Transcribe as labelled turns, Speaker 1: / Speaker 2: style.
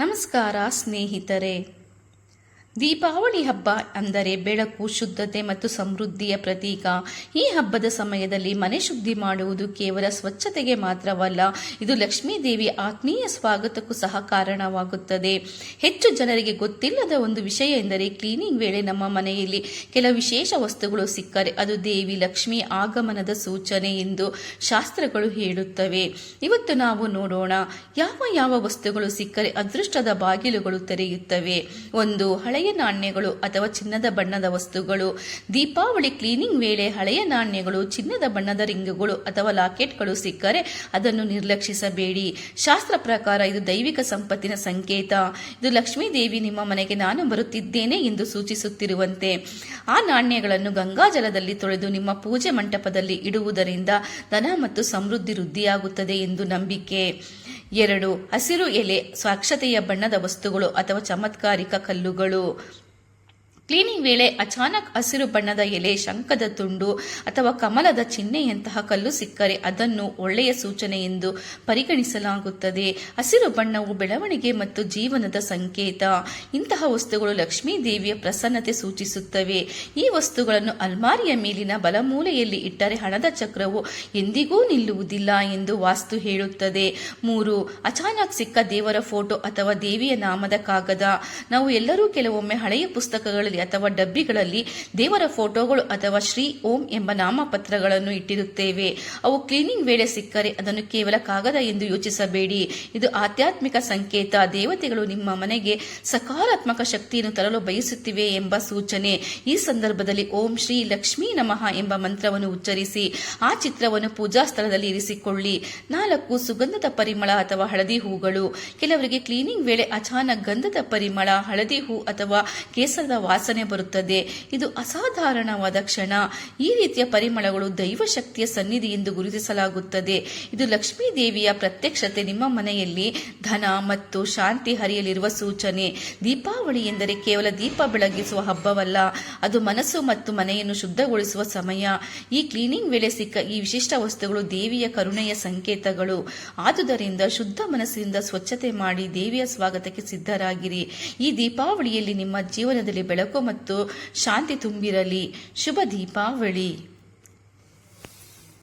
Speaker 1: ನಮಸ್ಕಾರ ಸ್ನೇಹಿತರೆ ದೀಪಾವಳಿ ಹಬ್ಬ ಅಂದರೆ ಬೆಳಕು, ಶುದ್ಧತೆ ಮತ್ತು ಸಮೃದ್ಧಿಯ ಪ್ರತೀಕ. ಈ ಹಬ್ಬದ ಸಮಯದಲ್ಲಿ ಮನೆ ಶುದ್ಧಿ ಮಾಡುವುದು ಕೇವಲ ಸ್ವಚ್ಛತೆಗೆ ಮಾತ್ರವಲ್ಲ, ಇದು ಲಕ್ಷ್ಮೀ ದೇವಿ ಆತ್ಮೀಯ ಸ್ವಾಗತಕ್ಕೂ ಸಹ ಕಾರಣವಾಗುತ್ತದೆ. ಹೆಚ್ಚು ಜನರಿಗೆ ಗೊತ್ತಿಲ್ಲದ ಒಂದು ವಿಷಯ ಎಂದರೆ ಕ್ಲೀನಿಂಗ್ ವೇಳೆ ನಮ್ಮ ಮನೆಯಲ್ಲಿ ಕೆಲ ವಿಶೇಷ ವಸ್ತುಗಳು ಸಿಕ್ಕರೆ ಅದು ದೇವಿ ಲಕ್ಷ್ಮಿ ಆಗಮನದ ಸೂಚನೆ ಎಂದು ಶಾಸ್ತ್ರಗಳು ಹೇಳುತ್ತವೆ. ಇವತ್ತು ನಾವು ನೋಡೋಣ, ಯಾವ ಯಾವ ವಸ್ತುಗಳು ಸಿಕ್ಕರೆ ಅದೃಷ್ಟದ ಬಾಗಿಲುಗಳು ತೆರೆಯುತ್ತವೆ. ಒಂದು ಹಳೆಯ ನಾಣ್ಯಗಳು ಅಥವಾ ಚಿನ್ನದ ಬಣ್ಣದ ವಸ್ತುಗಳು, ದೀಪಾವಳಿ ಕ್ಲೀನಿಂಗ್ ವೇಳೆ ಹಳೆಯ ನಾಣ್ಯಗಳು, ಚಿನ್ನದ ಬಣ್ಣದ ರಿಂಗುಗಳು ಅಥವಾ ಲಾಕೆಟ್ಗಳು ಸಿಕ್ಕರೆ ಅದನ್ನು ನಿರ್ಲಕ್ಷಿಸಬೇಡಿ. ಶಾಸ್ತ್ರ ಪ್ರಕಾರ ಇದು ದೈವಿಕ ಸಂಪತ್ತಿನ ಸಂಕೇತ. ಇದು ಲಕ್ಷ್ಮೀ ದೇವಿ ನಿಮ್ಮ ಮನೆಗೆ ನಾನು ಬರುತ್ತಿದ್ದೇನೆ ಎಂದು ಸೂಚಿಸುತ್ತಿರುವಂತೆ. ಆ ನಾಣ್ಯಗಳನ್ನು ಗಂಗಾಜಲದಲ್ಲಿ ತೊಳೆದು ನಿಮ್ಮ ಪೂಜೆ ಮಂಟಪದಲ್ಲಿ ಇಡುವುದರಿಂದ ಧನ ಮತ್ತು ಸಮೃದ್ಧಿ ವೃದ್ಧಿಯಾಗುತ್ತದೆ ಎಂದು ನಂಬಿಕೆ. ಎರಡು ಹಸಿರು ಎಲೆ ಸ್ವಾಕ್ಷತೆಯ ಬಣ್ಣದ ವಸ್ತುಗಳು ಅಥವಾ ಚಮತ್ಕಾರಿಕ ಕಲ್ಲುಗಳು. ಕ್ಲೀನಿಂಗ್ ವೇಳೆ ಅಚಾನಕ್ ಹಸಿರು ಬಣ್ಣದ ಎಲೆ, ಶಂಖದ ತುಂಡು ಅಥವಾ ಕಮಲದ ಚಿಹ್ನೆಯಂತಹ ಕಲ್ಲು ಸಿಕ್ಕರೆ ಅದನ್ನು ಒಳ್ಳೆಯ ಸೂಚನೆ ಎಂದು ಪರಿಗಣಿಸಲಾಗುತ್ತದೆ. ಹಸಿರು ಬಣ್ಣವು ಬೆಳವಣಿಗೆ ಮತ್ತು ಜೀವನದ ಸಂಕೇತ. ಇಂತಹ ವಸ್ತುಗಳು ಲಕ್ಷ್ಮೀ ದೇವಿಯ ಪ್ರಸನ್ನತೆ ಸೂಚಿಸುತ್ತವೆ. ಈ ವಸ್ತುಗಳನ್ನು ಅಲ್ಮಾರಿಯ ಮೇಲಿನ ಬಲಮೂಲೆಯಲ್ಲಿ ಇಟ್ಟರೆ ಹಣದ ಚಕ್ರವು ಎಂದಿಗೂ ನಿಲ್ಲುವುದಿಲ್ಲ ಎಂದು ವಾಸ್ತು ಹೇಳುತ್ತದೆ. ಮೂರು, ಅಚಾನಕ್ ಸಿಕ್ಕ ದೇವರ ಫೋಟೋ ಅಥವಾ ದೇವಿಯ ನಾಮದ ಕಾಗದ. ನಾವು ಎಲ್ಲರೂ ಕೆಲವೊಮ್ಮೆ ಹಳೆಯ ಪುಸ್ತಕಗಳಲ್ಲಿ ಅಥವಾ ಡಬ್ಬಿಗಳಲ್ಲಿ ದೇವರ ಫೋಟೋಗಳು ಅಥವಾ ಶ್ರೀ ಓಂ ಎಂಬ ನಾಮಪತ್ರಗಳನ್ನು ಇಟ್ಟಿರುತ್ತೇವೆ. ಅವು ಕ್ಲೀನಿಂಗ್ ವೇಳೆ ಸಿಕ್ಕರೆ ಅದನ್ನು ಕೇವಲ ಕಾಗದ ಎಂದು ಯೋಚಿಸಬೇಡಿ. ಇದು ಆಧ್ಯಾತ್ಮಿಕ ಸಂಕೇತ. ದೇವತೆಗಳು ನಿಮ್ಮ ಮನೆಗೆ ಸಕಾರಾತ್ಮಕ ಶಕ್ತಿಯನ್ನು ತರಲು ಬಯಸುತ್ತಿವೆ ಎಂಬ ಸೂಚನೆ. ಈ ಸಂದರ್ಭದಲ್ಲಿ ಓಂ ಶ್ರೀ ಲಕ್ಷ್ಮೀ ನಮಃ ಎಂಬ ಮಂತ್ರವನ್ನು ಉಚ್ಚರಿಸಿ, ಆ ಚಿತ್ರವನ್ನು ಪೂಜಾ ಸ್ಥಳದಲ್ಲಿ ಇರಿಸಿಕೊಳ್ಳಿ. ನಾಲ್ಕು ಸುಗಂಧದ ಪರಿಮಳ ಅಥವಾ ಹಳದಿ ಹೂಗಳು. ಕೆಲವರಿಗೆ ಕ್ಲೀನಿಂಗ್ ವೇಳೆ ಅಚಾನಕ್ ಗಂಧದ ಪರಿಮಳ, ಹಳದಿ ಹೂ ಅಥವಾ ಕೇಸರದ ವಾಸನೆ ಬರುತ್ತದೆ. ಇದು ಅಸಾಧಾರಣವಾದ ಕ್ಷಣ. ಈ ರೀತಿಯ ಪರಿಮಳಗಳು ದೈವ ಶಕ್ತಿಯ ಸನ್ನಿಧಿ ಎಂದು ಗುರುತಿಸಲಾಗುತ್ತದೆ. ಇದು ಲಕ್ಷ್ಮೀ ದೇವಿಯ ಪ್ರತ್ಯಕ್ಷತೆ ನಿಮ್ಮ ಮನೆಯಲ್ಲಿ ಧನ ಮತ್ತು ಶಾಂತಿ ಹರಿಯಲಿರುವ ಸೂಚನೆ. ದೀಪಾವಳಿ ಎಂದರೆ ಕೇವಲ ದೀಪ ಬೆಳಗಿಸುವ ಹಬ್ಬವಲ್ಲ, ಅದು ಮನಸ್ಸು ಮತ್ತು ಮನೆಯನ್ನು ಶುದ್ಧಗೊಳಿಸುವ ಸಮಯ. ಈ ಕ್ಲೀನಿಂಗ್ ವೇಳೆ ಸಿಕ್ಕ ಈ ವಿಶಿಷ್ಟ ವಸ್ತುಗಳು ದೇವಿಯ ಕರುಣೆಯ ಸಂಕೇತಗಳು. ಆದುದರಿಂದ ಶುದ್ಧ ಮನಸ್ಸಿನಿಂದ ಸ್ವಚ್ಛತೆ ಮಾಡಿ ದೇವಿಯ ಸ್ವಾಗತಕ್ಕೆ ಸಿದ್ಧರಾಗಿರಿ. ಈ ದೀಪಾವಳಿಯಲ್ಲಿ ನಿಮ್ಮ ಜೀವನದಲ್ಲಿ ಬೆಳಕು ಮತ್ತು ಶಾಂತಿ ತುಂಬಿರಲಿ. ಶುಭ ದೀಪಾವಳಿ.